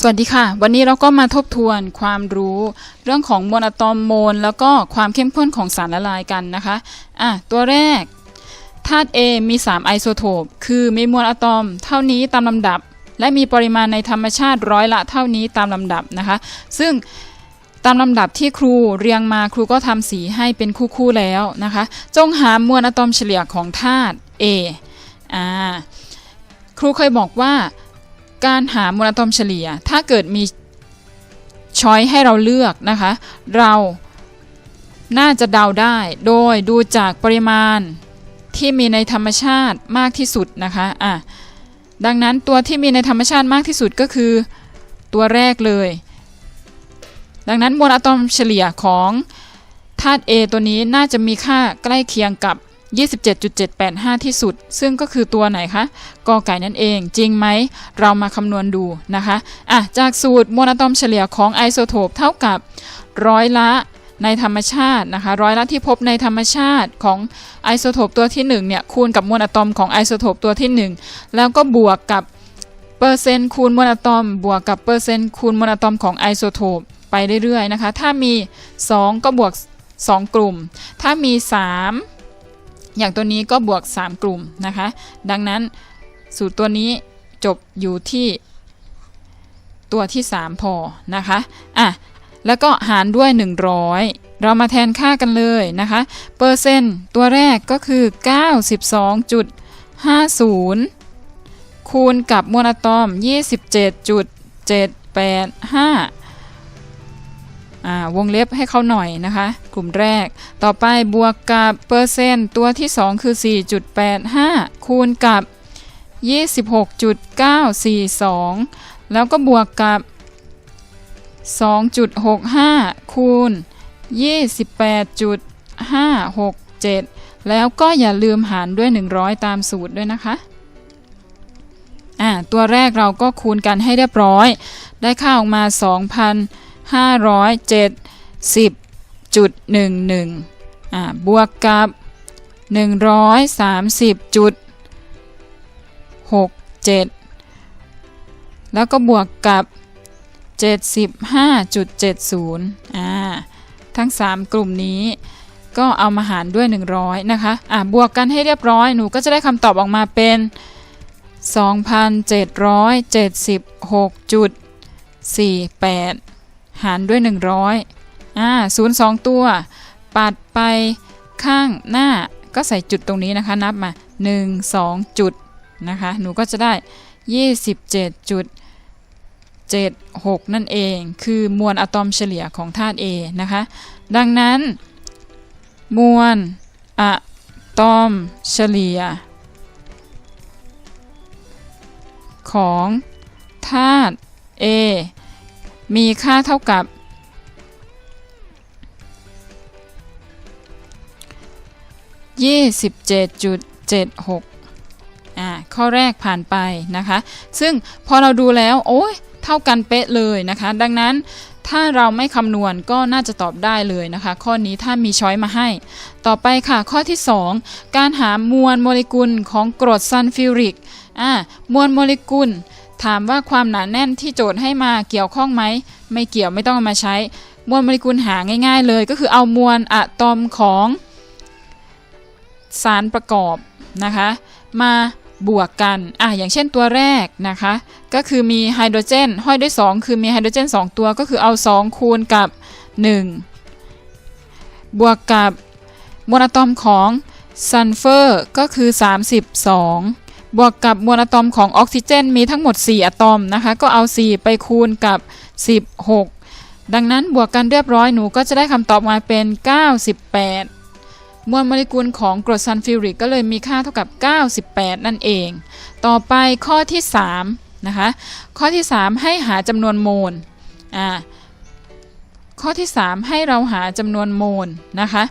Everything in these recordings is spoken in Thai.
สวัสดีค่ะ วันนี้เราก็มาทบทวนความรู้ เรื่องของมวลอะตอมโมล แล้วก็ความเข้มข้นของสารละลายกันนะคะอะตัวแรกธาตุ A มี 3 ไอโซโทป คือมีมวลอะตอมเท่านี้ตามลำดับ และมีปริมาณในธรรมชาติร้อยละเท่านี้ตามลำดับนะคะ ซึ่งตามลำดับที่ครูเรียงมาครูก็ทำสีให้เป็นคู่ๆแล้วนะคะ จงหามวลอะตอมเฉลี่ยของธาตุ A อ่าครูเคยบอกว่า การหามวลอะตอมเฉลี่ย ถ้าเกิดมีช้อยให้เราเลือกนะคะ เราน่าจะเดาได้โดยดูจากปริมาณที่มีในธรรมชาติมากที่สุดนะคะอะดังนั้นตัวที่มีในธรรมชาติมากที่สุดก็คือตัวแรกเลย ดังนั้นมวลอะตอมเฉลี่ยของธาตุ A ตัวนี้น่าจะมีค่าใกล้เคียงกับ 27.785 ที่สุด ซึ่งก็คือตัวไหนคะกอไก่นั่นเอง จริงไหม เรามาคำนวณดูนะคะ อะ จากสูตรมวลอะตอมเฉลี่ยของไอโซโทปเท่ากับร้อยละในธรรมชาตินะคะ ร้อยละที่พบในธรรมชาติของไอโซโทปตัวที่1เนี่ยคูณกับมวลอะตอมของไอโซโทปตัวที่ 1 แล้วก็บวกกับเปอร์เซ็นต์คูณมวลอะตอม บวกกับเปอร์เซ็นต์คูณมวลอะตอมของไอโซโทปไปเรื่อยๆนะคะ ถ้ามี 2 ก็บวก 2 กลุ่ม ถ้ามี 3 อย่างตัวนี้ก็บวก 3 กลุ่มนะคะ ดังนั้นสูตรตัวนี้จบอยู่ที่ตัวที่ 3 พอนะคะอะแล้วก็หารด้วย 100 เรามาแทนค่ากันเลยนะคะ เปอร์เซ็นต์ตัวแรกก็คือ 92.50 คูณกับมวลอะตอม 27.785อ่า วงเล็บให้เขาหน่อยนะคะ กลุ่มแรก ต่อไปบวกกับเปอร์เซ็นต์ตัวที่ 2 คือ 4.85 คูณกับ 26.942 แล้วก็บวกกับ 2.65 คูณ 28.567 แล้วก็อย่าลืมหารด้วย 100 ตามสูตรด้วยนะคะอ่าตัวแรกเราก็คูณกันให้เรียบร้อย ได้ค่าออกมา 570.11อ่าบวกกับ 130.67 แล้วก็บวกกับ 75.70อ่าทั้ง 3 กลุ่มนี้ก็เอามาหารด้วย 100 นะคะ อ่าบวกกันให้เรียบร้อย หนูก็จะได้คำตอบออกมาเป็น 2,776.48 หารด้วย 100อ่า0 2ตัว ปัดไปข้างหน้าก็ใส่จุดตรงนี้นะคะ นับมา 1 2 จุดนะคะ หนูก็จะได้ 27จุด76 นั่นเอง คือมวลอะตอมเฉลี่ยของธาตุ A นะคะ ดังนั้น มวลอะตอมเฉลี่ย ของธาตุ A มีค่าเท่ากับ 27.76อ่าข้อแรกผ่านไปนะคะ ซึ่งพอเราดูแล้ว โอ้ยเท่ากันเป๊ะเลยนะคะ ดังนั้นถ้าเราไม่คำนวณก็น่าจะตอบได้เลยนะคะ ข้อนี้ถ้ามีช้อยมาให้ ต่อไปค่ะข้อที่ 2 การหามวลโมเลกุลของกรดซัลฟิวริกอ่ามวลโมเลกุล ถามว่าความหนาแน่นที่โจทย์ให้มาเกี่ยวข้องไหม ไม่เกี่ยวไม่ต้องมาใช้ มวลโมเลกุลหาง่าย ๆ เลย ก็คือเอามวลอะตอมของสารประกอบนะคะ มาบวกกันอะอย่างเช่นตัวแรกนะคะ ก็คือมีไฮโดรเจนห้อยด้วย 2 คือมีไฮโดรเจน 2 ตัวก็คือเอา 2 คูณกับ 1 บวกกับมวลอะตอมของซัลเฟอร์ก็คือ 32 บวกกับมวลอะตอมของออกซิเจน มีทั้งหมด 4 อะตอมนะคะ ก็เอา 4 ไปคูณกับ 16 ดังนั้นบวกกันเรียบร้อยหนูก็จะได้คำตอบมาเป็น 98 มวลโมเลกุลของกรดซัลฟิวริกก็เลยมีค่าเท่ากับ 98 นั่นเอง ต่อไปข้อที่ 3 นะคะ ข้อที่ 3 ให้หาจำนวนโมลอ่าข้อที่ 3 ให้เราหาจำนวนโมลนะคะ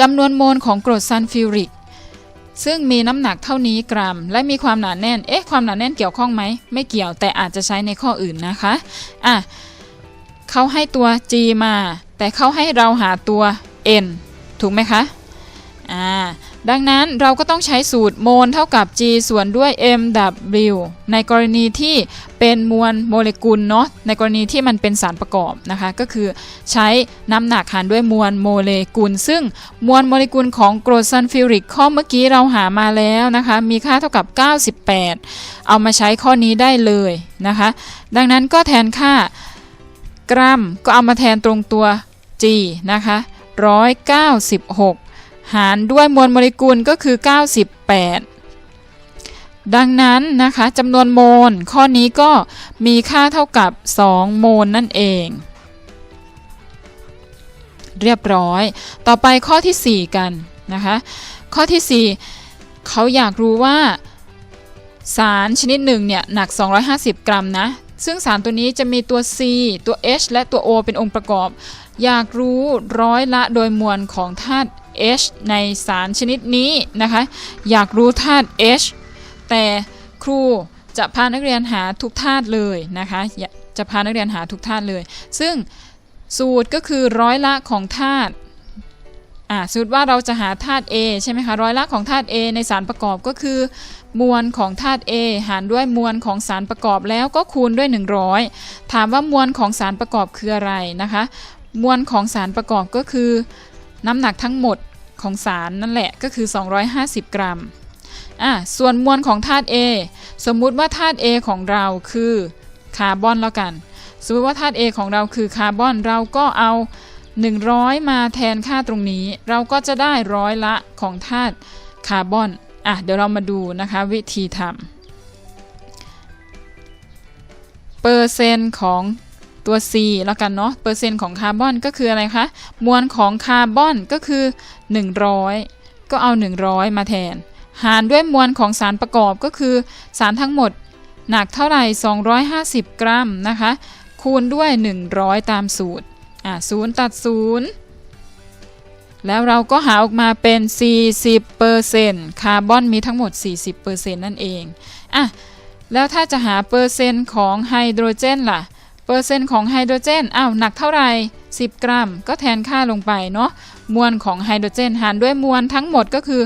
จำนวนโมลของกรดซัลฟิวริก ซึ่งมีน้ำหนักเท่านี้กรัม และมีความหนาแน่น เอ๊ะ ความหนาแน่นเกี่ยวข้องไหม ไม่เกี่ยวแต่อาจจะใช้ในข้ออื่นนะคะ อะเขาให้ตัว G มา แต่เขาให้เราหาตัว N ถูกไหมคะ อ่า ดังนั้นเราก็ต้องใช้สูตรโมลเท่ากับ g ส่วนด้วย mw ในกรณีที่เป็นมวลโมเลกุลเนาะในกรณีที่มันเป็นสารประกอบนะคะ ก็คือใช้น้ำหนักหารด้วยมวลโมเลกุล ซึ่งมวลโมเลกุลของกรซัลฟิวริกข้อเมื่อกี้เราหามาแล้วนะคะ มีค่าเท่ากับ 98 เอามาใช้ข้อนี้ได้เลยนะคะ ดังนั้นก็แทนค่ากรัมก็เอามาแทนตรงตัว g นะคะ196 หารด้วยมวลโมเลกุลก็คือ 98 ดังนั้นนะคะจำนวนโมลข้อนี้ก็มีค่าเท่ากับ 2 โมลนั่นเอง เรียบร้อย ต่อไปข้อที่ 4 กันนะคะข้อที่ 4 เขาอยากรู้ว่าสารชนิดหนึ่งเนี่ยหนัก 250 กรัมนะ ซึ่งสารตัวนี้จะมีตัว C ตัว H และตัว O เป็นองค์ประกอบ อยากรู้ร้อยละโดยมวลของธาตุ H ในสารชนิดนี้นะคะ อยากรู้ธาตุ H แต่ครูจะพานักเรียนหาทุกธาตุเลยนะคะ จะพานักเรียนหาทุกธาตุเลย ซึ่งสูตรก็คือร้อยละของธาตุ่าสมมติว่าเราจะหาธาตุ A ใช่ไหมคะร้อยละของธาตุ A ในสารประกอบก็คือ มวลของธาตุ A หารด้วยมวลของสารประกอบแล้วก็คูณด้วย 100 ถามว่ามวลของสารประกอบคืออะไรนะคะ มวลของสารประกอบก็คือ น้ำหนักทั้งหมดของสารนั่นแหละก็คือ 250 กรัมอะส่วนมวลของธาตุ A สมมุติว่าธาตุ A ของเราคือคาร์บอนแล้วกัน สมมติว่าธาตุ A ของเราคือคาร์บอนเราก็เอา 100 มาแทนค่าตรงนี้ เราก็จะได้ร้อยละของธาตุคาร์บอนอะเดี๋ยวเรามาดูนะคะวิธีทำเปอร์เซ็นต์ของ ตัว C แล้วกันเนาะเปอร์เซ็นต์ของคาร์บอนก็คืออะไรคะมวลของคาร์บอนก็คือ 100 ก็เอา 100 มาแทน หารด้วยมวลของสารประกอบก็คือสารทั้งหมดหนักเท่าไหร่ 250 กรัมนะคะ คูณด้วย 100 ตามสูตรอะ0ตัด0แล้วเราก็หาออกมาเป็น 40%คาร์บอนมีทั้งหมด 40%นั่นเองอะแล้วถ้าจะหาเปอร์เซ็นต์ของไฮโดรเจนล่ะ เปอร์เซ็นต์ของไฮโดรเจนอ้าวหนักเท่าไหร่ 10 กรัม ก็แทนค่าลงไปเนาะมวลของไฮโดรเจนหารด้วยมวลทั้งหมดก็คือ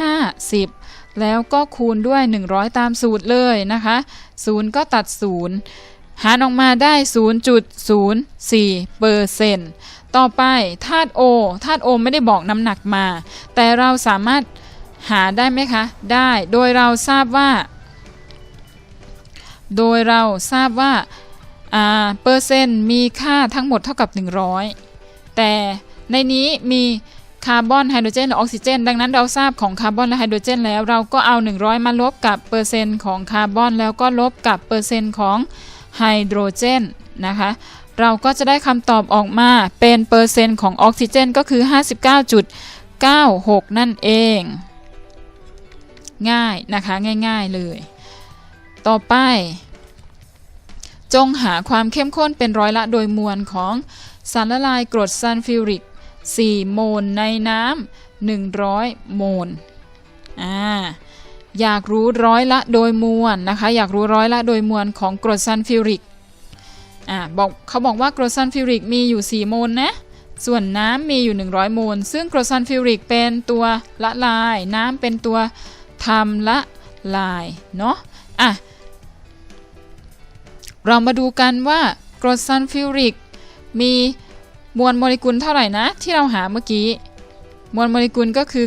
250 แล้วก็คูณด้วย 100 ตามสูตรเลยนะคะ0ก็ตัด0หารออกมาได้ 0.04เปอร์เซ็นต์ต่อไปธาตุโอธาตุโอไม่ได้บอกน้ำหนักมา แต่เราสามารถหาได้ไหมคะ ได้โดยเราทราบว่า โดยเราทราบว่า เปอร์เซ็นต์มีค่าทั้งหมดเท่ากับ 100 แต่ในนี้มีคาร์บอนไฮโดรเจนและออกซิเจน ดังนั้นเราทราบของคาร์บอนและไฮโดรเจนแล้วเราก็เอา 100 มาลบกับเปอร์เซ็นต์ของคาร์บอนแล้วก็ลบกับเปอร์เซ็นต์ของไฮโดรเจนนะคะเราก็จะได้คำตอบออกมาเป็นเปอร์เซ็นต์ของออกซิเจนก็คือ 59.96 นั่นเอง ง่ายนะคะง่ายๆเลย ต่อไป จงหาความเข้มข้นเป็นร้อยละโดยมวลของสารละลายกรดซัลฟิวริก 4 โมลในน้ำ100 โมลอ่าอยากรู้ร้อยละโดยมวลนะคะ อยากรู้ร้อยละโดยมวลของกรดซัลฟิวริกอ่าบอกเขาบอกว่ากรดซัลฟิวริกมีอยู่ 4 โมลนะส่วนน้ำมีอยู่ 100 โมล ซึ่งกรดซัลฟิวริกเป็นตัวละลาย น้ำเป็นตัวทำละลาย เนาะอะ เรามาดูกันว่ากรดซัลฟิวริก มีมวลโมเลกุลเท่าไหร่นะ ที่เราหาเมื่อกี้ มวลโมเลกุลก็คือ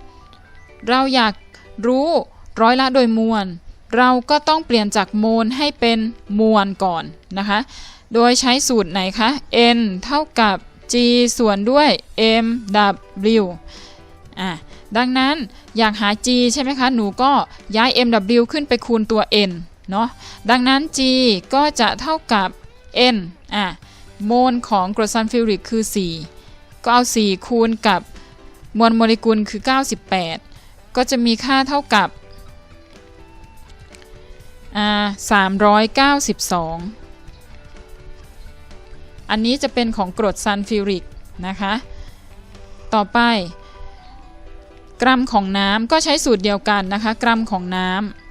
98 เราอยากรู้ร้อยละโดยมวล เราก็ต้องเปลี่ยนจากโมลให้เป็นมวลก่อนนะคะ โดยใช้สูตรไหนคะ n เท่ากับ g ส่วนด้วย mw อะดังนั้นอยากหา g ใช่ไหมคะ หนูก็ย้าย mw ขึ้นไปคูณตัว n เนาะดังนั้น g ก็จะเท่ากับ n อะโมลของกรดซัลฟิวริกคือ 4 ก็เอา 4 คูณกับมวลโมเลกุลคือ 98 ก็จะมีค่าเท่ากับอ่า392 อันนี้จะเป็นของกรดซัลฟิวริกนะคะ ต่อไป กรัมของน้ำก็ใช้สูตรเดียวกันนะคะ กรัมของน้ำ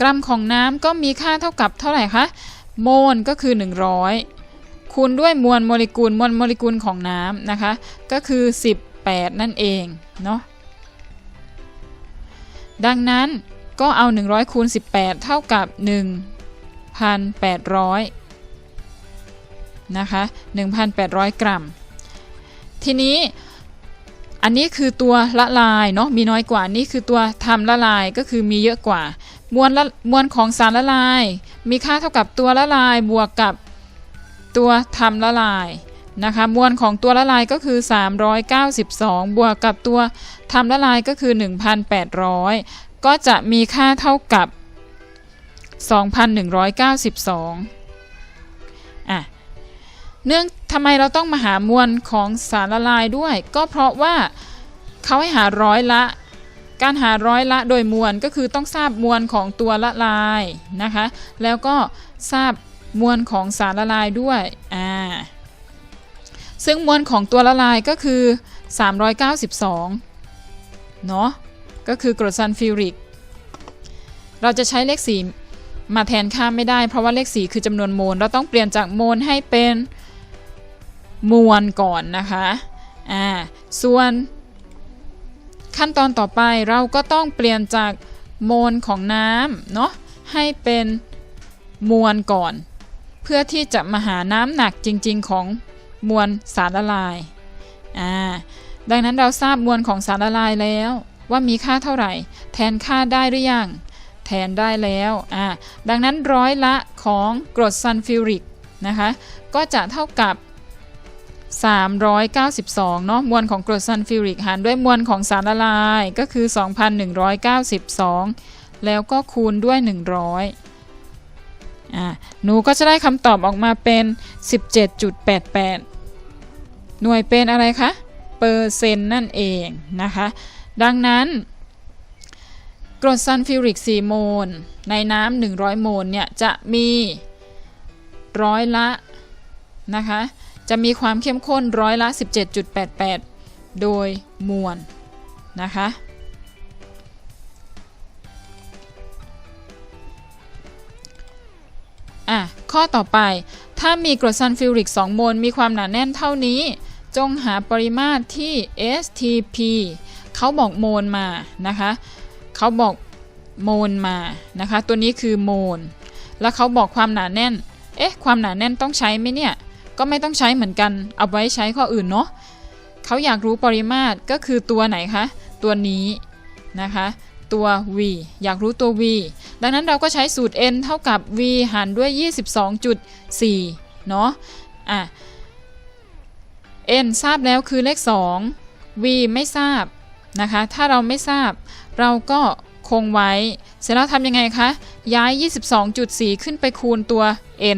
กรัมของน้ำก็มีค่าเท่ากับเท่าไหร่คะ โมลก็คือ 100 คูณด้วยมวลโมเลกุลมวลโมเลกุลของน้ำนะคะ ก็คือ 18 นั่นเองเนาะ ดังนั้นก็เอา 100 คูณ 18 เท่ากับ 1,800 นะคะ 1,800 กรัม ทีนี้อันนี้คือตัวละลายเนาะมีน้อยกว่านี่คือตัวทำละลายก็คือมีเยอะกว่า มวลละมวลของสารละลาย มีค่าเท่ากับตัวละลายบวกกับตัวทำละลายนะคะมวลของตัวละลายก็คือ 392 บวกกับตัวทำละลายก็คือ 1,800 ก็จะมีค่าเท่ากับ 2,192อะเนื่องทำไมเราต้องมาหามวลของสารละลายด้วย ก็เพราะว่าเขาให้หาร้อยละ การหาร้อยละโดยมวลก็คือต้องทราบมวลของตัวละลายนะคะ แล้วก็ทราบมวลของสารละลายด้วยอ่าซึ่งมวลของตัวละลายก็คือ 392 เนาะก็คือกรดซัลฟิวริก เราจะใช้เลข 4 มาแทนค่าไม่ได้ เพราะว่าเลข 4 คือจำนวนโมล เราต้องเปลี่ยนจากโมลให้เป็นมวลก่อนนะคะอ่าส่วน ขั้นตอนต่อไปเราก็ต้องเปลี่ยนจากโมลของน้ำเนาะให้เป็นมวลก่อน เพื่อที่จะมาหาน้ำหนักจริง ๆ ของมวลสารละลายอ่าดังนั้นเราทราบมวลของสารละลายแล้ว ว่ามีค่าเท่าไหร่ แทนค่าได้หรือยังแทนได้แล้วอ่าดังนั้นร้อยละของกรดซัลฟิวริกนะคะก็จะเท่ากับ 392 เนาะมวลของกรดซัลฟิวริกหารด้วยมวลของสารละลายก็คือ 2,192 แล้วก็คูณด้วย 100อ่าหนูก็จะได้คำตอบออกมาเป็น 17.88 หน่วยเป็นอะไรคะ เปอร์เซ็นต์นั่นเองนะคะ ดังนั้นกรดซัลฟิวริก 4 โมล ในน้ำ100 โมลเนี่ยจะมีร้อยละนะคะ จะมีความเข้มข้นร้อยละ 17.88 โดยมวลนะคะ อะ ข้อต่อไป ถ้ามีกรดซัลฟิวริก 2 โมล มีความหนาแน่นเท่านี้ จงหาปริมาตรที่ STP เขาบอกโมลมานะคะ เขาบอกโมลมานะคะ ตัวนี้คือโมล แล้วเขาบอกความหนาแน่น เอ๊ะ ความหนาแน่นต้องใช้ไหมเนี่ย ก็ไม่ต้องใช้เหมือนกัน เอาไว้ใช้ข้ออื่นเนาะเขาอยากรู้ปริมาตรก็คือตัวไหนคะ ตัวนี้นะคะ ตัว v อยากรู้ตัว v ดังนั้นเราก็ใช้สูตร n เท่ากับ v หารด้วย 22.4 เนาะอะ n ทราบแล้วคือเลข 2 v ไม่ทราบนะคะ ถ้าเราไม่ทราบเราก็คงไว้ เสร็จแล้วทำยังไงคะ ย้าย 22.4 ขึ้นไปคูณตัว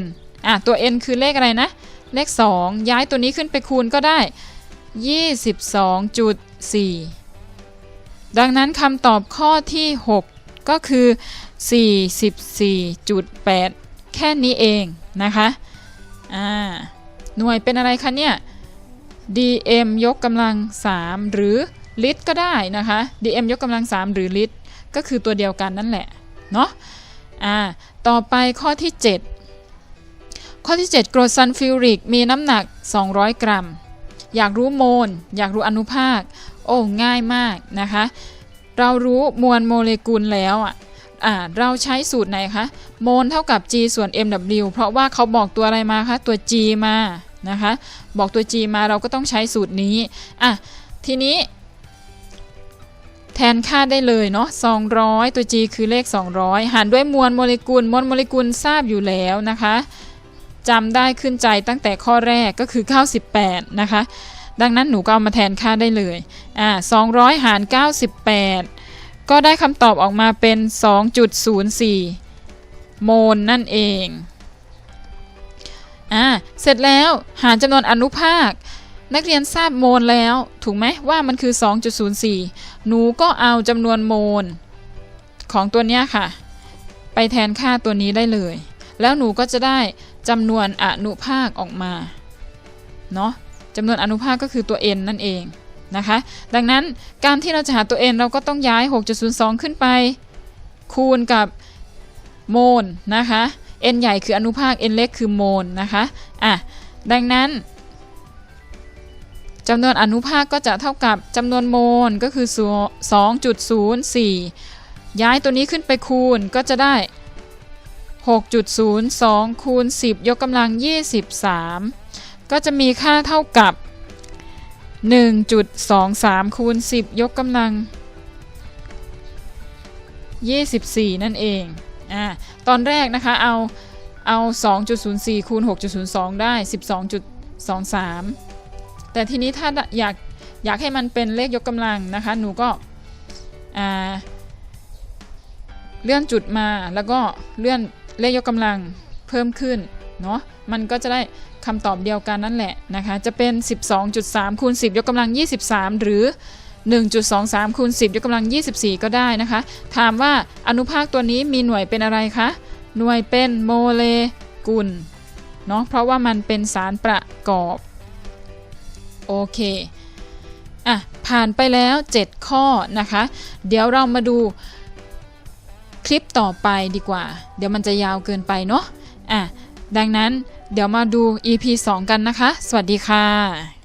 n อะ ตัว n คือเลขอะไรนะ เลข 2 ย้ายตัวนี้ขึ้นไปคูณก็ได้ 22.4 ดังนั้นคำตอบข้อที่ 6 ก็คือ 44.8 แค่นี้เองนะคะอ่าหน่วยเป็นอะไรคะเนี่ย dm ยกกำลัง 3 หรือลิตรก็ได้นะคะ dm ยกกำลัง 3 หรือลิตร ก็คือตัวเดียวกันนั่นแหละ เนาะอ่าต่อไปข้อที่ 7 ข้อที่ 7 กรดซัลฟิวริก มีน้ำหนัก 200 กรัม อยากรู้โมล อยากรู้อนุภาค โอ้ ง่ายมากนะคะ เรารู้มวลโมเลกุลแล้วอะเราใช้สูตรไหนคะ โมลเท่ากับ g ส่วน mw เพราะว่าเขาบอกตัวอะไรมาคะ ตัว g มานะคะ บอกตัว g มาเราก็ต้องใช้สูตรนี้ อะ ทีนี้ แทนค่าได้เลยเนาะ200 ตัว g คือเลข 200 หารด้วยมวลโมเลกุล มวลโมเลกุลทราบอยู่แล้วนะคะ จำได้ขึ้นใจตั้งแต่ข้อแรกก็คือ 98 นะคะ ดังนั้นหนูก็เอามาแทนค่าได้เลยอ่า200 หาร 98 ก็ได้คำตอบออกมาเป็น 2.04 โมลนั่นเองอ่าเสร็จแล้วหารจำนวนอนุภาค นักเรียนทราบโมลแล้ว ถูกไหมว่ามันคือ 2.04 หนูก็เอาจำนวนโมล ของตัวเนี้ยค่ะ ไปแทนค่าตัวนี้ได้เลย แล้วหนูก็จะได้จำนวนอนุภาคออกมาเนาะจำนวนอนุภาคก็คือตัว n นั่นเองนะคะ ดังนั้นการที่เราจะหาตัว n เราก็ต้องย้าย 6.02 ขึ้นไป คูณกับโมลนะคะ n ใหญ่คืออนุภาค n เล็กคือโมลนะคะอะดังนั้นจำนวนอนุภาคก็จะเท่ากับจำนวนโมลก็คือ 2.04 ย้ายตัวนี้ขึ้นไปคูณก็จะได้ 6.02คูณ10 ยกกำลัง 23 ก็จะมีค่าเท่ากับ 1.23คูณ10 ยกกำลัง 24 นั่นเองอ่าตอนแรกนะคะเอาเอา 2.04คูณ6.02 ได้ 12.23 แต่ทีนี้ถ้าอยากอยากให้มันเป็นเลขยกกำลังนะคะ หนูก็อ่าเลื่อนจุดมาแล้วก็เลื่อน เลขยกกำลังเพิ่มขึ้นเนาะมันก็จะได้คำตอบเดียวกันนั่นแหละนะคะจะเป็น 12.3คูณ10 ยกกำลัง 23 หรือ 1.23คูณ10 ยกกำลัง 24 ก็ได้นะคะ ถามว่าอนุภาคตัวนี้มีหน่วยเป็นอะไรคะ หน่วยเป็นโมเลกุลเนาะเพราะว่ามันเป็นสารประกอบ โอเคอะผ่านไปแล้ว 7 ข้อนะคะ เดี๋ยวเรามาดู คลิปต่อไปดีกว่า เดี๋ยวมันจะยาวเกินไปเนาะอะดังนั้นเดี๋ยวมาดู EP 2 กันนะคะ สวัสดีค่ะ